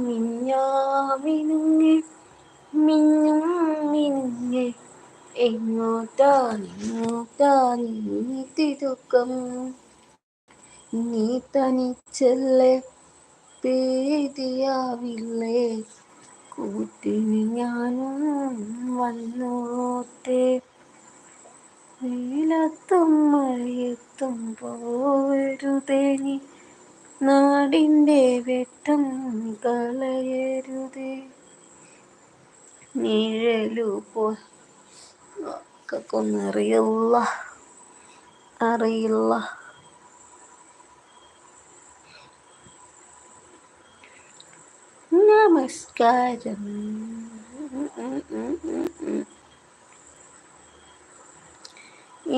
മിഞ്ഞാമിനുങ്ങി മിന്നും മിനുങ്ങെ എങ്ങോട്ടാണെങ്ങോട്ടാണ് നീ തനിച്ചല്ലേ പേടിയാവില്ലേ? കൂട്ടിന് ഞാനും വന്നോട്ടെ. വെയിലത്തും മഴയത്തും പോവരുതേ നീ നാടിന്റെ വെട്ടം കളയരുതേ. നിഴലു പോ ഒന്നും അറിയില്ല. നമസ്കാരം.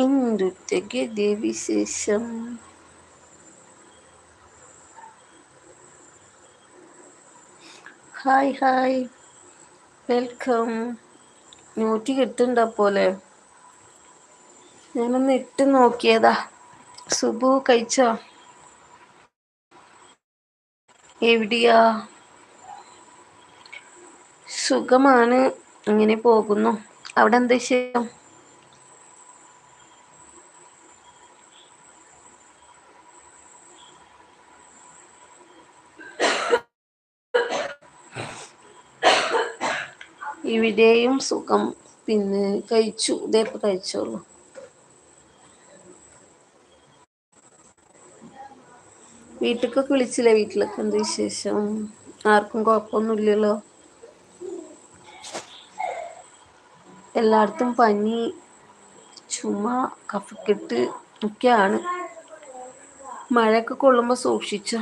ഇന്ദുത്തേക്ക് വിശേഷം ഹായ് ഹായ് വെൽക്കം ന്യൂറ്റി കിട്ടുന്നുണ്ട് പോലെ? ഞാനൊന്ന് ഇട്ട് നോക്കിയതാ. സുബു കഴിച്ചോ? എവിടെയാ? സുഖമാണ്. ഇങ്ങനെ പോകുന്നു. അവിടെ എന്താ വിഷയം ഇവിടെയും സുഖം. പിന്നെ കഴിച്ചു. ഇതേപ്പ് കഴിച്ചോളൂ. വീട്ടിലേക്കൊക്കെ വിളിച്ചില്ലേ? വീട്ടിലൊക്കെ എന്ത് വിശേഷം? ആർക്കും കുഴപ്പമൊന്നുമില്ലല്ലോ. എല്ലായിടത്തും പനി ചുമ കഫക്കെട്ട് ഒക്കെയാണ്. മഴയൊക്കെ കൊള്ളുമ്പോൾ സൂക്ഷിച്ചോ?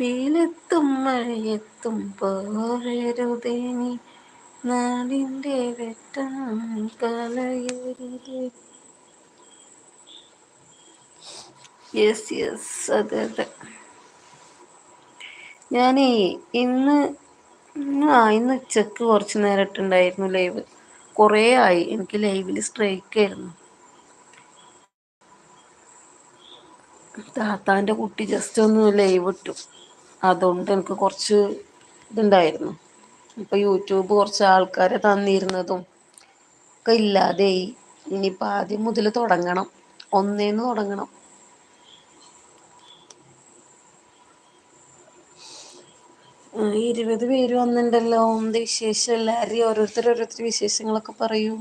വെയിലെത്തും മഴയെത്തും പോരരുതേ നീ. നാടിന്റെ വെട്ടം കളയരുതേ യെസ് യെസ് അതെ അതെ. ഞാനേ ഇന്ന് ആ ഇന്ന് ഉച്ചയ്ക്ക് കുറച്ച് നേരിട്ടുണ്ടായിരുന്നു ലൈവ്. കുറേ ആയി. എനിക്ക് ലൈവിൽ സ്ട്രൈക്ക് ആയിരുന്നു. താത്താന്റെ കുട്ടി ജസ്റ്റ് ഒന്ന് ലൈവ് ഇട്ടു. അതുകൊണ്ട് എനിക്ക് കുറച്ച് ഇതുണ്ടായിരുന്നു. ഇപ്പം യൂട്യൂബ് കുറച്ച് ആൾക്കാരെ തന്നിരുന്നതും ഒക്കെ ഇല്ലാതെയായി. ഇനിയിപ്പോൾ ആദ്യം മുതൽ തുടങ്ങണം. ഒന്നേന്ന് തുടങ്ങണം. ഇരുപത് പേര് വന്നിട്ടുണ്ടല്ലോ എന്ത് വിശേഷം? എല്ലാവരെയും ഓരോരുത്തർ ഓരോരുത്തർ വിശേഷങ്ങളൊക്കെ പറയൂ.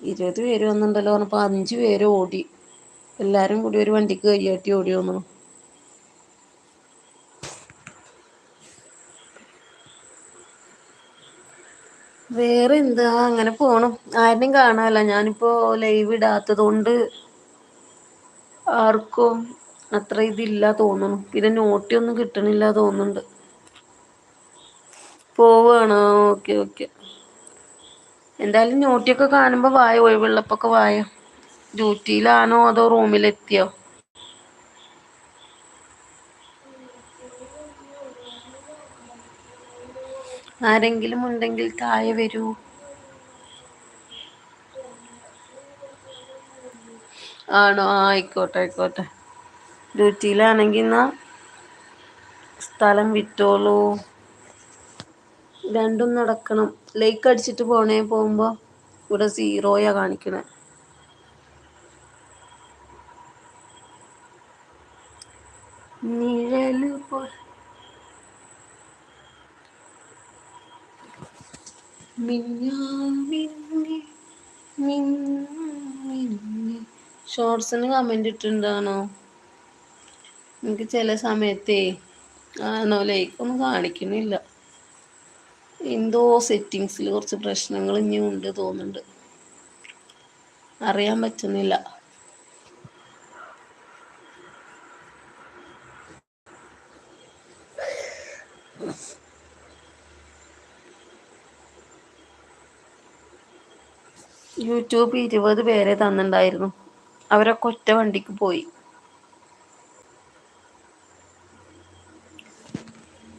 ഇരുപത് പേര് വന്നിട്ടുണ്ടല്ലോ പറഞ്ഞപ്പോൾ അഞ്ച് പേര് ഓടി. എല്ലാരും കൂടി ഒരു വണ്ടിക്ക് കയ്യാട്ടി ഓടി വന്നു വേറെ എന്താ? അങ്ങനെ പോണു. ആരെയും കാണാല്ല ഞാനിപ്പോ ലൈവ് ഇടാത്തത് കൊണ്ട് ആർക്കും അത്ര ഇതില്ല തോന്നുന്നു. പിന്നെ നോട്ടി ഒന്നും കിട്ടണില്ല തോന്നുന്നുണ്ട്. പോവാണോ? ഓക്കെ ഓക്കെ എന്തായാലും നോട്ടിയൊക്കെ കാണുമ്പോ വായ? ഒഴിവുള്ളപ്പൊക്കെ വായ? ഡ്യൂട്ടിയിലാണോ അതോ റൂമിലെത്തിയോ ആരെങ്കിലും ഉണ്ടെങ്കിൽ താഴെ വരൂ. ആണോ? ആയിക്കോട്ടെ ആയിക്കോട്ടെ. ഡ്യൂട്ടിയിലാണെങ്കിൽ എന്നാ സ്ഥലം വിറ്റോളൂ രണ്ടും നടക്കണം. ലൈക്ക് അടിച്ചിട്ട് പോണേ. പോകുമ്പോ ഇവിടെ സീറോയാ കാണിക്കണേ നിഴൽ പോ മിന്നി മിന്നി ഷോർട്സിന് കമന്റ് ഇട്ടിട്ടുണ്ടാണോ? എനിക്ക് ചില സമയത്തേ ആണോ ലൈക്കൊന്നും കാണിക്കുന്നില്ല. എന്തോ സെറ്റിങ്സിൽ കുറച്ച് പ്രശ്നങ്ങൾ ഇനിയും ഉണ്ട് തോന്നുന്നുണ്ട്. അറിയാൻ പറ്റുന്നില്ല. യൂട്യൂബ് ഇരുപത് പേരെ തന്നിട്ടുണ്ടായിരുന്നു. അവരൊക്കെ ഒറ്റ വണ്ടിക്ക് പോയി.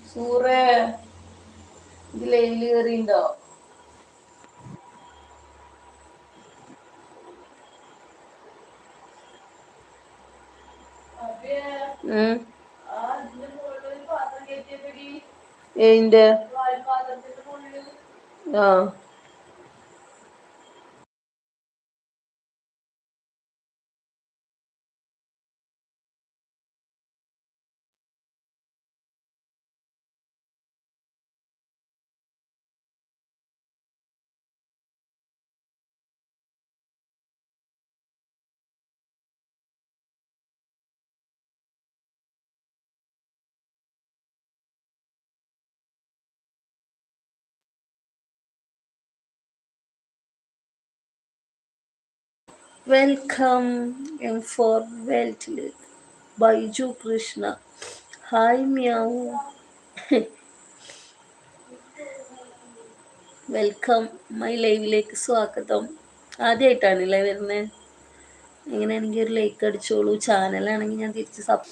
സൂറേ കേറിണ്ടോ? ഉം. എയിന്റെ വെൽക്കം എം ഫോർ വെൽറ്റിൽ ബൈജു കൃഷ്ണ ഹായ് മ്യാവു വെൽക്കം മൈ ലൈവിലേക്ക് സ്വാഗതം. ആദ്യമായിട്ടാണല്ലേ വരുന്നത് എങ്ങനെയാണെങ്കിൽ ഒരു ലൈക്ക് അടിച്ചോളൂ. ചാനലാണെങ്കിൽ ഞാൻ തിരിച്ച് സബ്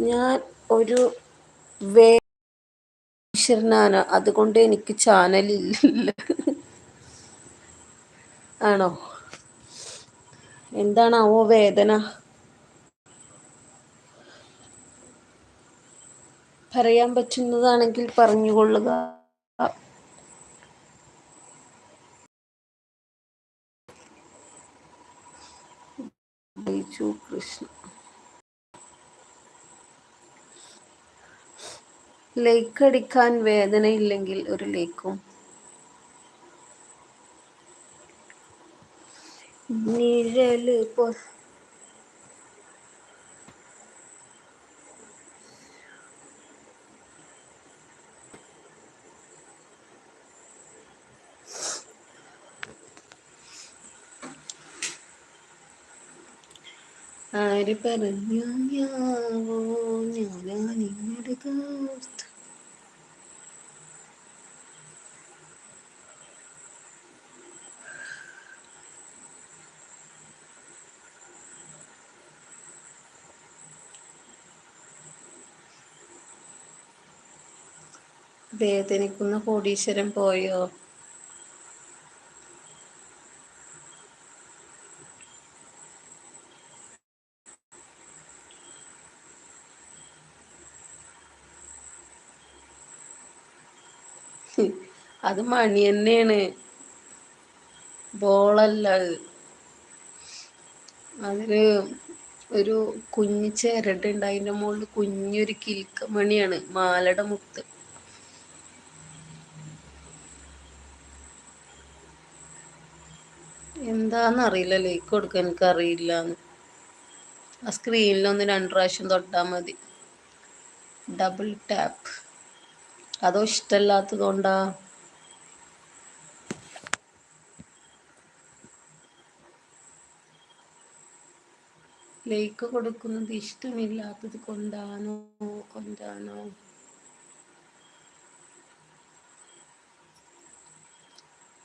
ഞാൻ ഒരു വേശ്വരനാണ് അതുകൊണ്ട് എനിക്ക് ചാനലില്ല ആണോ? എന്താണാവോ വേദന? പറയാൻ പറ്റുന്നതാണെങ്കിൽ പറഞ്ഞുകൊള്ളുക. കൃഷ്ണ. ലൈക്ക് അടിക്കാൻ വേദനയില്ലെങ്കിൽ ഒരു ലേക്കും നിഴൽ പോ ആര് പറഞ്ഞു ഞാവോ? ഞാനാ നിങ്ങളുടെ വേദനിക്കുന്ന കോടീശ്വരൻ പോയോ? അത് മണി തന്നെയാണ്. ബോളല്ല അത്. അതിൽ ഒരു കുഞ്ഞു ചിരടുണ്ട് അതിന്റെ മുകളിൽ കുഞ്ഞൊരു കിൽക്കമണിയാണ് മാലയുടെ മുത്ത്. എന്താന്നറിയില്ല ലൈക്ക് കൊടുക്കാൻ എനിക്ക് അറിയില്ല ആ സ്ക്രീനിലൊന്ന് രണ്ട് പ്രാവശ്യം തൊട്ടാൽ മതി. ഡബിൾ ടാപ്പ് അതോ ഇഷ്ടമല്ലാത്തതുകൊണ്ടാ ലൈക്ക് കൊടുക്കുന്നത് ഇഷ്ടമില്ലാത്തത് കൊണ്ടാണോ? കൊണ്ടാണോ?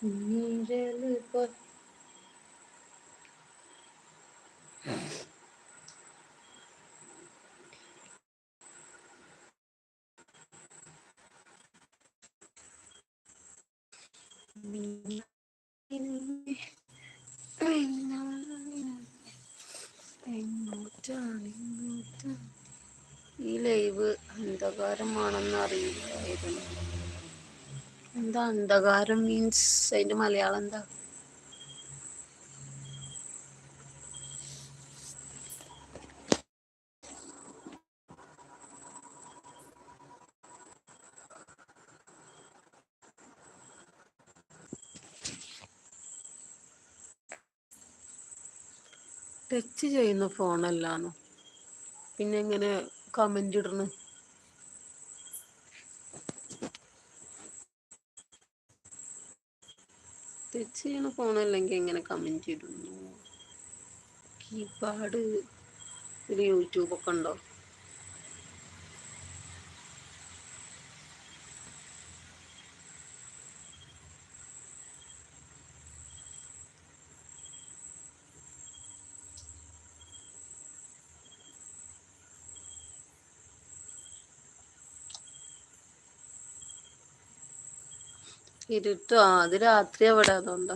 നിഴൽ എങ്ങോട്ടാണ് എങ്ങോട്ടാണ് ഈ ലൈവ് അന്ധകാരമാണെന്ന് അറിയില്ലായിരുന്നു എന്താ അന്ധകാരം മീൻസ് അതിന്റെ മലയാളം എന്താ? ടച്ച് ചെയ്യുന്ന ഫോണല്ലാന്നോ പിന്നെ എങ്ങനെ കമന്റ് ഇടണ്? ടച്ച് ചെയ്യണ ഫോണല്ലെങ്കിൽ എങ്ങനെ കമന്റ് ഇടുന്നു. കീപാഡ് ഒരു യൂട്യൂബൊക്കെ ഉണ്ടോ? ഇരുട്ടോ? ആ അത് രാത്രി അവിടെ അതുകൊണ്ടാ.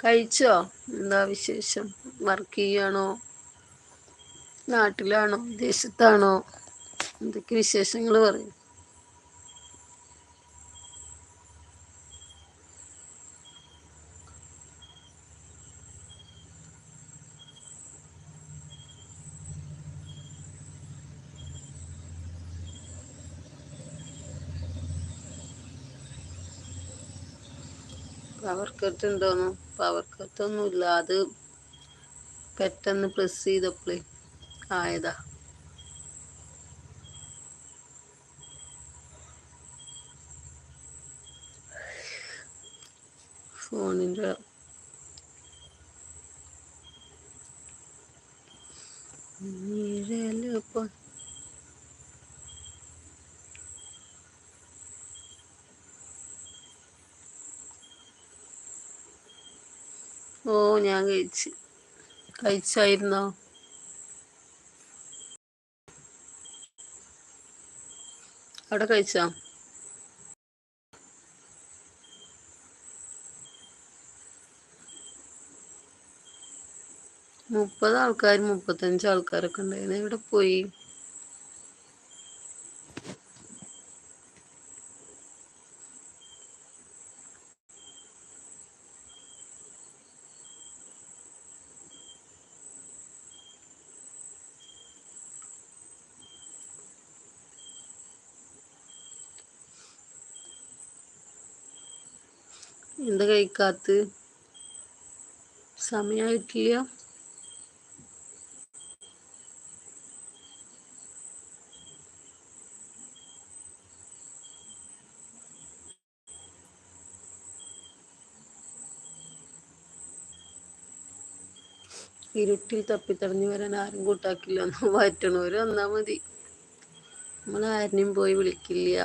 കഴിച്ചോ? എന്താ വിശേഷം? വർക്ക് ചെയ്യാണോ? നാട്ടിലാണോ? വിദേശത്താണോ? എന്തൊക്കെ വിശേഷങ്ങൾ പറയും പവർ കട്ട് ഉണ്ടോന്നു പവർ കട്ട് ഒന്നുമില്ല അത് പെട്ടെന്ന് പ്രസ് ചെയ്തപ്പോഴേ ആയതാ. ഫോണിന്റെ നിഴലിപ്പോൾ ഓ ഞാൻ കഴിച്ച്. കഴിച്ചായിരുന്നോ? അവിടെ കഴിച്ചോ? മുപ്പത് ആൾക്കാർ മുപ്പത്തഞ്ച് ആൾക്കാരൊക്കെ ഉണ്ടായിരുന്നു. എവിടെ പോയി എന്താ കഴിക്കാത്ത സമയമായിട്ടില്ല ഇരുട്ടിൽ തപ്പിത്തടഞ്ഞു വരാൻ ആരും കൂട്ടാക്കില്ല. വറ്റണവര് വന്നാ മതി. നമ്മൾ ആരെയും പോയി വിളിക്കില്ല.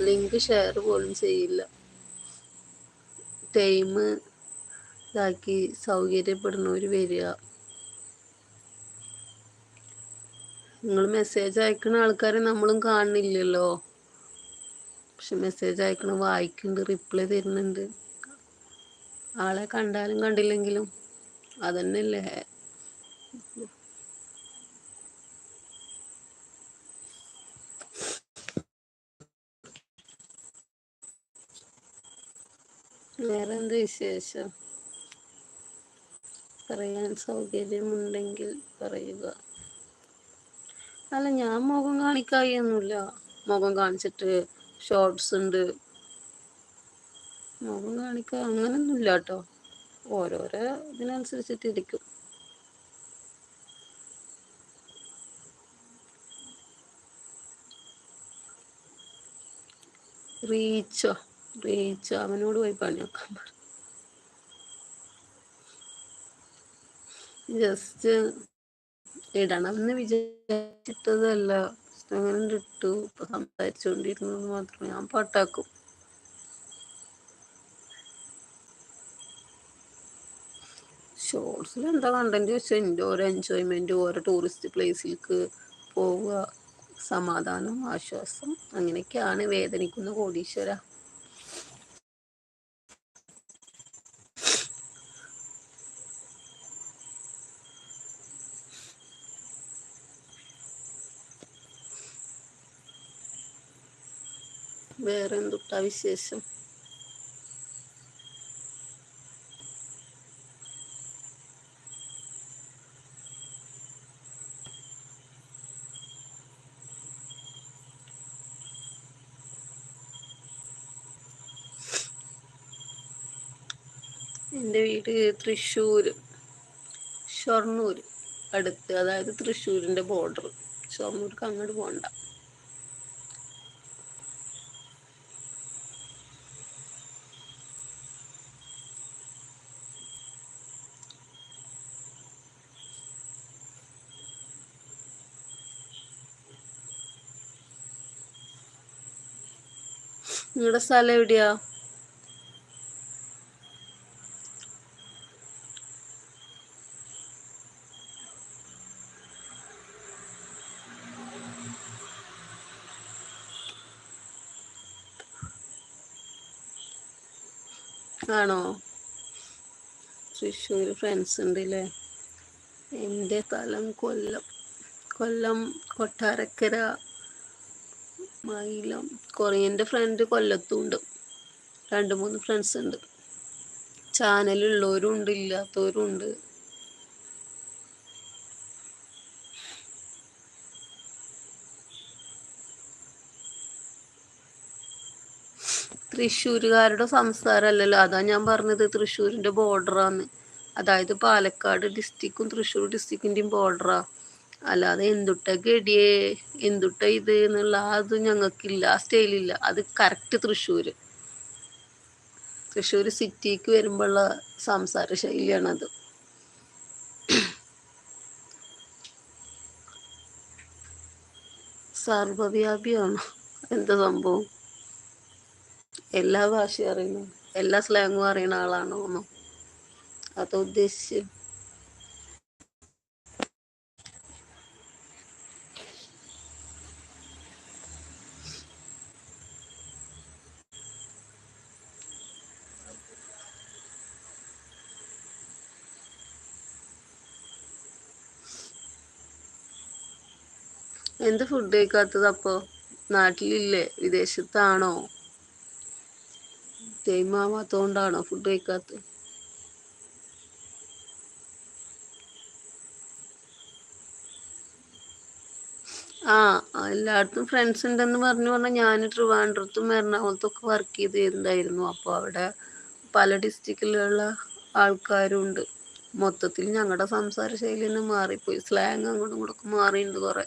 ലിങ്ക് ഷെയർ പോലും ചെയ്യില്ല. ടൈം ഇതാക്കി സൗകര്യപ്പെടുന്നവർ വരിക. നിങ്ങൾ മെസ്സേജ് അയക്കുന്ന ആൾക്കാരെ നമ്മളും കാണുന്നില്ലല്ലോ. പക്ഷെ മെസ്സേജ് അയക്കണ വായിക്കുന്നുണ്ട് റിപ്ലൈ തരുന്നുണ്ട്. ആളെ കണ്ടാലും കണ്ടില്ലെങ്കിലും അതന്നെയല്ലേ? വേറെ എന്ത് വിശേഷം? പറയാൻ സൗകര്യമുണ്ടെങ്കിൽ പറയുക. അല്ല ഞാൻ മുഖം കാണിക്കായൊന്നുമില്ല മുഖം കാണിച്ചിട്ട് ഷോർട്സ് ഉണ്ട്. മുഖം കാണിക്കുക അങ്ങനൊന്നുമില്ല കേട്ടോ. ഓരോരോ ഇതിനനുസരിച്ചിട്ട് ഇരിക്കും. റീച്ചോ റീച്ചോ അവനോട് പോയി പറഞ്ഞു. ജസ്റ്റ് ഇടണം ഇടണമെന്ന് വിചാരിച്ചിട്ടതല്ല. അങ്ങനെ ഇട്ടു. ഇപ്പൊ സംസാരിച്ചുകൊണ്ടിരുന്നത് മാത്രം ഞാൻ പാട്ടാക്കും. ഷോർട്സിൽ എന്താ കണ്ടന്റ് വെച്ചാൽ എന്റെ ഓരോ എൻജോയ്മെന്റ് ഓരോ ടൂറിസ്റ്റ് പ്ലേസിലേക്ക് പോവുക. സമാധാനം ആശ്വാസം അങ്ങനെയൊക്കെയാണ് വേദനിക്കുന്ന കോടീശ്വര. വേറെ എന്തുട്ടാ വിശേഷം? എന്റെ വീട് തൃശ്ശൂർ ഷൊർണൂർ അടുത്ത്. അതായത് തൃശ്ശൂരിന്റെ ബോർഡർ ഷൊർണൂർക്ക് അങ്ങോട്ട് പോകണ്ട. നിങ്ങളുടെ എവിടെയാ? ആണോ? തൃശ്ശൂർ ഫ്രണ്ട്സ് ഉണ്ട് അല്ലേ എന്റെ സ്ഥലം കൊല്ലം കൊല്ലം കൊട്ടാരക്കര. മൈലം കുറേ എന്റെ ഫ്രണ്ട് കൊല്ലത്തുണ്ട്. രണ്ട് മൂന്ന് ഫ്രണ്ട്സ് ഉണ്ട്. ചാനലുള്ളവരും ഉണ്ട് ഇല്ലാത്തവരും ഉണ്ട്. തൃശ്ശൂരുകാരുടെ സംസാരമല്ലല്ലോ? അതാ ഞാൻ പറഞ്ഞത് തൃശ്ശൂരിന്റെ ബോർഡറാന്ന് അതായത് പാലക്കാട് ഡിസ്ട്രിക്റ്റും തൃശ്ശൂർ ഡിസ്ട്രിക്റ്റിന്റെയും ബോർഡറാ അല്ലാതെ എന്തുട്ട ഗഡിയെ എന്തുട്ട ഇത് എന്നുള്ള അത് ഞങ്ങൾക്കില്ല ആ സ്റ്റൈലില്ല. അത് കറക്റ്റ് തൃശ്ശൂര്. തൃശ്ശൂർ സിറ്റിക്ക് വരുമ്പോഴുള്ള സംസാര ശൈലിയാണത്. സർവവ്യാപിയാണ് എന്താ സംഭവം? എല്ലാ ഭാഷയും അറിയണം എല്ലാ സ്ലാങ്ങും അറിയുന്ന ആളാണോ എന്നോ. അത് ഉദ്ദേശിച്ച് എന്ത് ഫുഡ് കഴിക്കാത്തത് അപ്പോ? നാട്ടിലില്ലേ? വിദേശത്താണോ? തേയ്മാവാത്തോണ്ടാണോ ഫുഡ് കഴിക്കാത്തത്? ആ എല്ലായിടത്തും ഫ്രണ്ട്സ് ഉണ്ടെന്ന് പറഞ്ഞു പറഞ്ഞാൽ ഞാൻ ട്രിവാൻഡ്രത്തും എറണാകുളത്തും ഒക്കെ വർക്ക് ചെയ്തിട്ടുണ്ടായിരുന്നു അപ്പോൾ അവിടെ പല ഡിസ്ട്രിക്റ്റിലുള്ള ആൾക്കാരുണ്ട്. മൊത്തത്തിൽ ഞങ്ങളുടെ സംസാര ശൈലി തന്നെ മാറിപ്പോയി. സ്ലാങ് അങ്ങോട്ടും ഇങ്ങോട്ടൊക്കെ മാറിയിട്ടുണ്ട് കുറേ.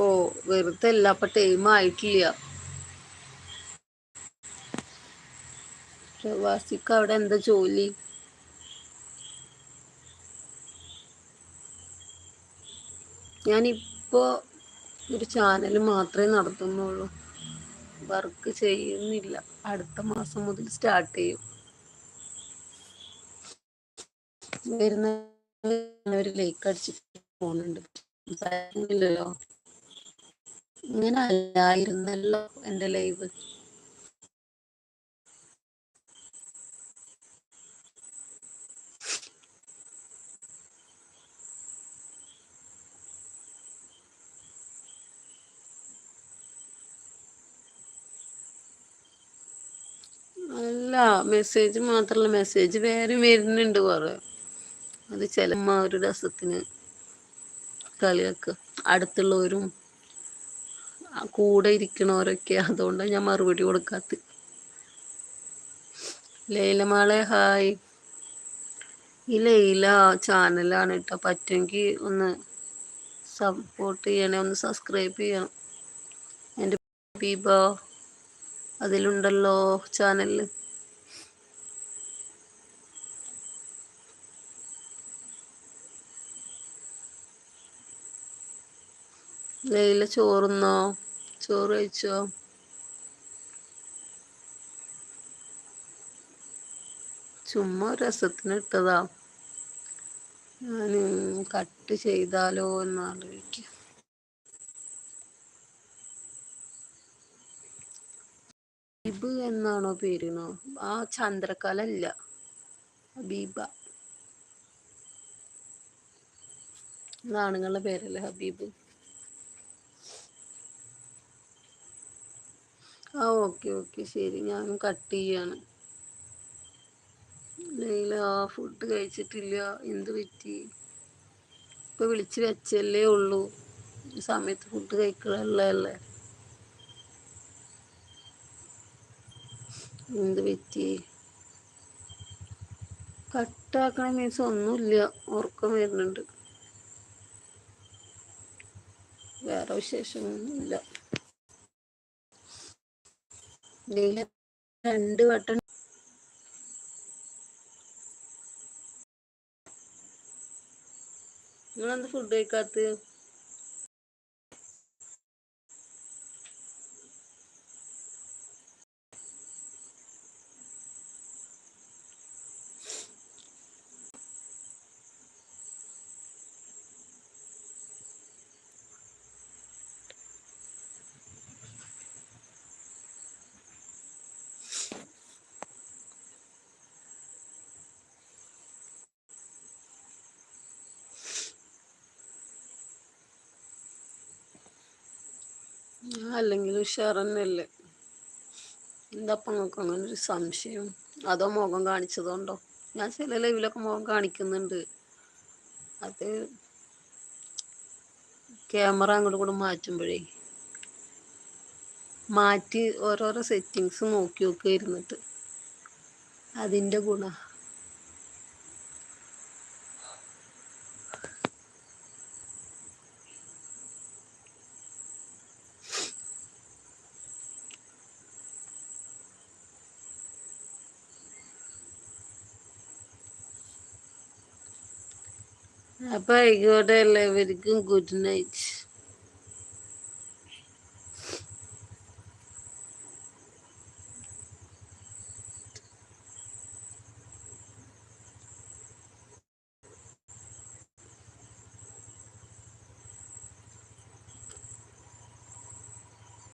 ഓ വെറുതെ അല്ല അപ്പൊ ടൈം ആയിട്ടില്ല. പ്രവാസിക്ക് അവിടെ എന്താ ജോലി? ഞാനിപ്പോ ഒരു ചാനൽ മാത്രമേ നടത്തുന്നുള്ളൂ. വർക്ക് ചെയ്യുന്നില്ല. അടുത്ത മാസം മുതൽ സ്റ്റാർട്ട് ചെയ്യും. വരുന്നവർ ലൈക്ക് അടിച്ചിട്ട് പോകുന്നുണ്ട് സംസാരിക്കുന്നില്ലല്ലോ. ഇങ്ങനെ അല്ലായിരുന്നല്ലോ എന്റെ ലൈവ്. അല്ല മെസ്സേജ് മാത്രല്ല മെസ്സേജ് വേറെ വരുന്നുണ്ട് കുറെ. അത് ചിലമ്മ ഒരു രസത്തിന് കളിയാക്കുക അടുത്തുള്ളവരും കൂടെ ഇരിക്കണവരൊക്കെ. അതുകൊണ്ടാണ് ഞാൻ മറുപടി കൊടുക്കാത്ത. ലൈലമാളെ ഹായ്. ഈ ലൈല ചാനലാണ് കേട്ടോ. പറ്റുമെങ്കിൽ ഒന്ന് സപ്പോർട്ട് ചെയ്യണേ ഒന്ന് സബ്സ്ക്രൈബ് ചെയ്യണം. എന്റെ ബീബ അതിലുണ്ടല്ലോ ചാനലിൽ ലൈല ചോറുന്നോ? ചോറ് കഴിച്ചോ? ചുമ്മാ രസത്തിന് ഇട്ടതാ. ഞാൻ കട്ട് ചെയ്താലോ എന്ന് ആലോചിക്കുക ഹബീബ് എന്നാണോ പേരിനോ? ആ ചന്ദ്രക്കലല്ല ഹബീബ. ആണുങ്ങളുടെ പേരല്ലേ ഹബീബ്? ആ ഓക്കെ ഓക്കെ. ശരി ഞാൻ കട്ട് ചെയ്യാണ്. ലൈല ഫുഡ് കഴിച്ചിട്ടില്ല. എന്ത് പറ്റി? ഇപ്പൊ വിളിച്ച് വെച്ചല്ലേ ഉള്ളൂ. സമയത്ത് ഫുഡ് കഴിക്കണല്ലേ എന്ത് പറ്റി? കട്ടാക്കണ മീൻസ് ഒന്നുമില്ല. ഉറക്കം വരുന്നുണ്ട്. വേറെ വിശേഷമൊന്നുമില്ല രണ്ട് വട്ടം നിങ്ങളെന്ത് ഫുഡ് കഴിക്കാത്ത അല്ലെങ്കിൽ ഉഷാർ തന്നെയല്ലേ എന്താ അങ്ങനെ ഒരു സംശയം? അതോ മുഖം കാണിച്ചതുകൊണ്ടോ? ഞാൻ ചില ലൈവിലൊക്കെ മുഖം കാണിക്കുന്നുണ്ട്. അത് ക്യാമറ അങ്ങോട്ട് കൂടെ മാറ്റുമ്പോഴേ മാറ്റി ഓരോരോ സെറ്റിങ്സ് നോക്കി നോക്കി ഇരുന്നിട്ട്. അതിന്റെ Bye, God. I love it. Good night.